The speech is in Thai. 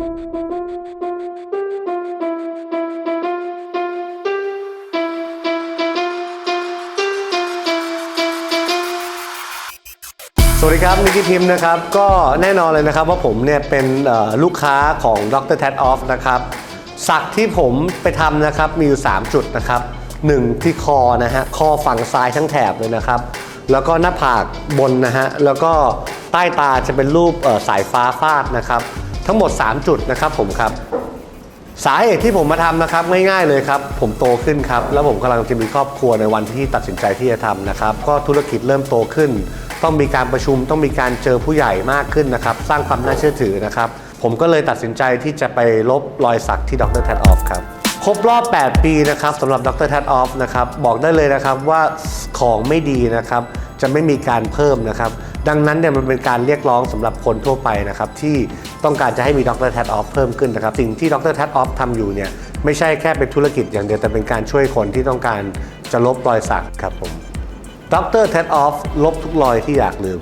สวัสดีครับนิกิพิมพ์นะครับ ก็แน่นอนเลยนะครับว่าผมเนี่ยเป็นลูกค้าของดร t ท d Off นะครับสักที่ผมไปทำนะครับมีอยู่ 3 จุดนะครับ1ที่คอนะฮะคอฝั่งซ้ายทั้งแถบเลยนะครับ แล้วก็หน้าผากบนนะฮะแล้วก็ใต้ตาจะเป็นรูปสายฟ้าฟาดนะครับ ทั้งหมด 3 จุดนะครับผมครับ สาเหตุที่ผมมาทำนะครับง่ายๆเลยครับ ผมโตขึ้นครับ แล้วผมกำลังจะมีครอบครัวในวันที่ตัดสินใจที่จะทำนะครับ ก็ธุรกิจเริ่มโตขึ้น ต้องมีการประชุมต้องมีการเจอผู้ใหญ่มากขึ้นนะครับ สร้างความน่าเชื่อถือนะครับ ผมก็เลยตัดสินใจที่จะไปลบรอยสักที่ดรแทดออฟครับครบรอบ 8 ปีนะครับสำหรับดรแทดออฟนะครับบอกได้เลยนะครับว่าของไม่ดีนะครับ จะไม่มีการเพิ่มนะครับ ดังนั้นเนี่ยมันเป็นการเรียกร้องสำหรับคนทั่วไปนะครับ ที่ต้องการจะให้มีดรแทดออฟเพิ่มขึ้นนะครับ สิ่งที่ดรแทดออฟทำอยู่เนี่ยไม่ใช่แค่เป็นธุรกิจอย่างเดียว แต่เป็นการช่วยคนที่ต้องการจะลบรอยสักครับผมดรแทดออฟลบทุกรอยที่อยากลืม